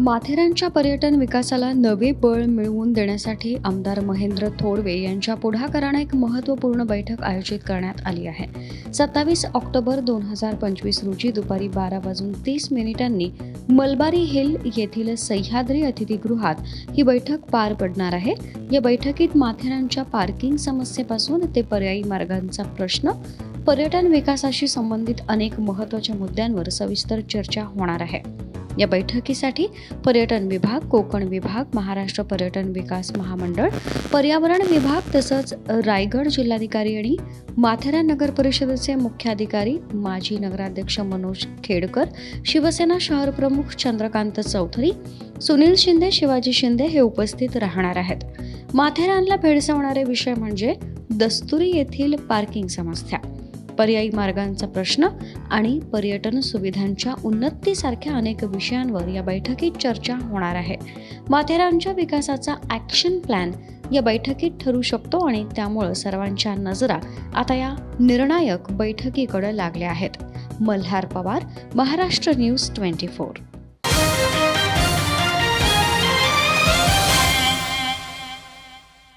माथेरानच्या पर्यटन विकासाला नवे बळ मिळवून देण्यासाठी आमदार महेंद्र थोडवे यांच्या पुढाकाराने एक महत्त्वपूर्ण बैठक आयोजित करण्यात आली आहे. सत्तावीस ऑक्टोबर दोन हजार पंचवीस रोजी दुपारी बारा वाजून तीस मिनिटांनी मलबारी हिल येथील सह्याद्री अतिथीगृहात ही बैठक पार पडणार आहे. या बैठकीत माथेरानच्या पार्किंग समस्येपासून ते पर्यायी मार्गांचा प्रश्न पर्यटन विकासाशी संबंधित अनेक महत्त्वाच्या मुद्द्यांवर सविस्तर चर्चा होणार आहे. या बैठकीसाठी पर्यटन विभाग कोकण विभाग महाराष्ट्र पर्यटन विकास महामंडळ पर्यावरण विभाग तसंच रायगड जिल्हाधिकारी आणि माथेरान नगर परिषदेचे मुख्याधिकारी माजी नगराध्यक्ष मनोज खेडकर शिवसेना शहर प्रमुख चंद्रकांत चौधरी सुनील शिंदे शिवाजी शिंदे हे उपस्थित राहणार आहेत. माथेरानला भेडसावणारे विषय म्हणजे दस्तुरी येथील पार्किंग समस्या. पर्यायी मार्गांचा प्रश्न आणि पर्यटन सुविधांच्या उन्नतीसारख्या अनेक विषयांवर या बैठकीत चर्चा होणार आहे. माथेरानच्या विकासाचा ॲक्शन प्लॅन या बैठकीत ठरू शकतो आणि त्यामुळं सर्वांच्या नजरा आता या निर्णायक बैठकीकडे लागल्या आहेत. Malhar Pawar Maharashtra news twenty four